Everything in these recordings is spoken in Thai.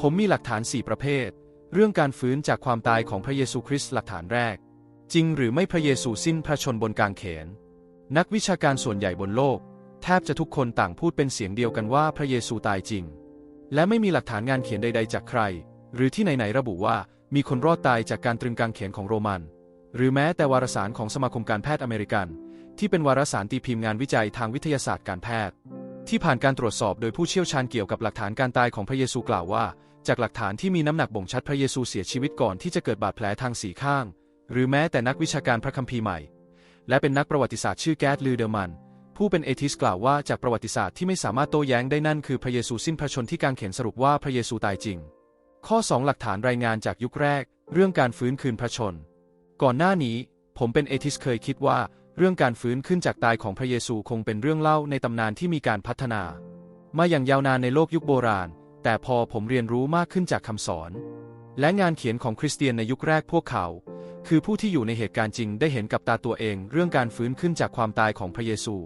ผมมีหลักฐาน 4 ประเภท เรื่องการฟื้นจากความตายของพระเยซูคริสต์หลักฐานแรก จริงหรือไม่พระเยซูสิ้นพระชนบนกางเขน นักวิชาการส่วนใหญ่บนโลก แทบจะทุกคนต่างพูดเป็นเสียงเดียวกันว่าพระเยซูตายจริง และไม่มีหลักฐานงานเขียนใด ๆ จากใคร หรือที่ไหนๆระบุว่ามีคนรอดตายจากการตรึงกางเขนของโรมัน หรือแม้แต่วารสารของสมาคมการแพทย์อเมริกัน ที่เป็นวารสารตีพิมพ์งานวิจัยทางวิทยาศาสตร์การแพทย์ ที่ผ่านการตรวจสอบโดยผู้เชี่ยวชาญเกี่ยวกับหลักฐานการตายของพระเยซูกล่าวว่า จากหลักฐานที่มีน้ำหนักบ่งชัดพระเยซูเสียชีวิตก่อนที่จะเกิดบาดแผลทางสีข้าง หรือแม้แต่นักวิชาการพระคัมภีร์ใหม่ และเป็นนักประวัติศาสตร์ชื่อแกดลูเดอร์มัน ผู้เป็นเอทิสกล่าวว่าจากประวัติศาสตร์ที่ไม่สามารถโต้แย้งได้นั่นคือพระเยซูสิ้นพระชนที่กางเขนสรุปว่าพระเยซูตายจริง ข้อ 2 หลักฐานรายงานจากยุคแรก เรื่องการฟื้นคืนพระชน ก่อนหน้านี้ ผมเป็นเอทิสเคยคิดว่า เรื่องการฟื้นขึ้นจากตายของพระเยซูคงเป็นเรื่องเล่าในตำนานที่มีการพัฒนา มาอย่างยาวนานในโลกยุคโบราณ แต่พอผมเรียนรู้มากขึ้นจากคำสอน และงานเขียนของคริสเตียนในยุคแรกพวกเขา คือผู้ที่อยู่ในเหตุการณ์จริงได้เห็นกับตาตัวเอง เรื่องการฟื้นขึ้นจากความตายของพระเยซู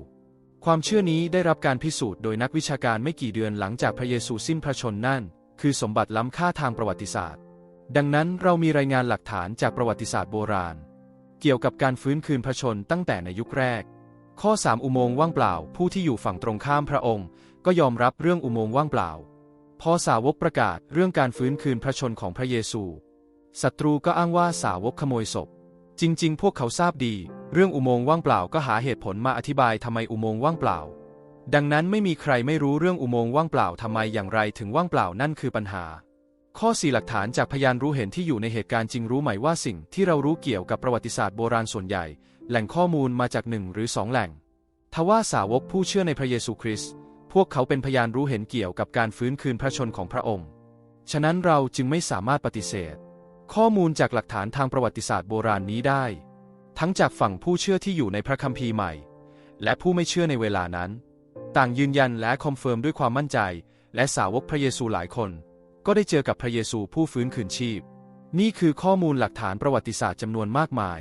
ความเชื่อนี้ได้รับการพิสูจน์โดยนักวิชาการไม่กี่เดือนหลังจากพระเยซูสิ้นพระชนนั่น คือสมบัติล้ำค่าทางประวัติศาสตร์ ดังนั้นเรามีรายงานหลักฐานจากประวัติศาสตร์โบราณ กี่ยวกับการฟื้นคืนพระชนตั้งแต่ในยุคแรก ข้อ 3 อุโมงค์ว่างเปล่า ผู้ที่อยู่ฝั่งตรงข้ามพระองค์ ก็ยอมรับเรื่องอุโมงค์ว่างเปล่า พอสาวกประกาศเรื่องการฟื้นคืนพระชนของพระเยซู ศัตรูก็อ้างว่าสาวกขโมยศพ จริง ๆ พวกเขาทราบดี เรื่องอุโมงค์ว่างเปล่าก็หาเหตุผลมาอธิบายทำไมอุโมงค์ว่างเปล่า ดังนั้นไม่มีใครไม่รู้เรื่องอุโมงค์ว่างเปล่าทำไมอย่างไรถึงว่างเปล่านั่นคือปัญหา ข้อ 4 หลักฐานจากพยานรู้เห็นที่อยู่ในเหตุการณ์จริงรู้ไหมว่าสิ่งที่เรารู้เกี่ยวกับประวัติศาสตร์โบราณส่วนใหญ่ แหล่งข้อมูลมาจากหนึ่งหรือสองแหล่ง ทว่าสาวกผู้เชื่อในพระเยซูคริสต์พวกเขาเป็นพยานรู้เห็นเกี่ยวกับการฟื้นคืนพระชนของพระองค์ ฉะนั้นเราจึงไม่สามารถปฏิเสธ ข้อมูลจากหลักฐานทางประวัติศาสตร์โบราณนี้ได้ ทั้งจากฝั่งผู้เชื่อที่อยู่ในพระคัมภีร์ใหม่ และผู้ไม่เชื่อในเวลานั้น ต่างยืนยันและคอนเฟิร์มด้วยความมั่นใจ และสาวกพระเยซูหลายคน ก็ได้เจอกับพระเยซูผู้ฟื้นคืนชีพ นี่คือข้อมูลหลักฐานประวัติศาสตร์จำนวนมากมาย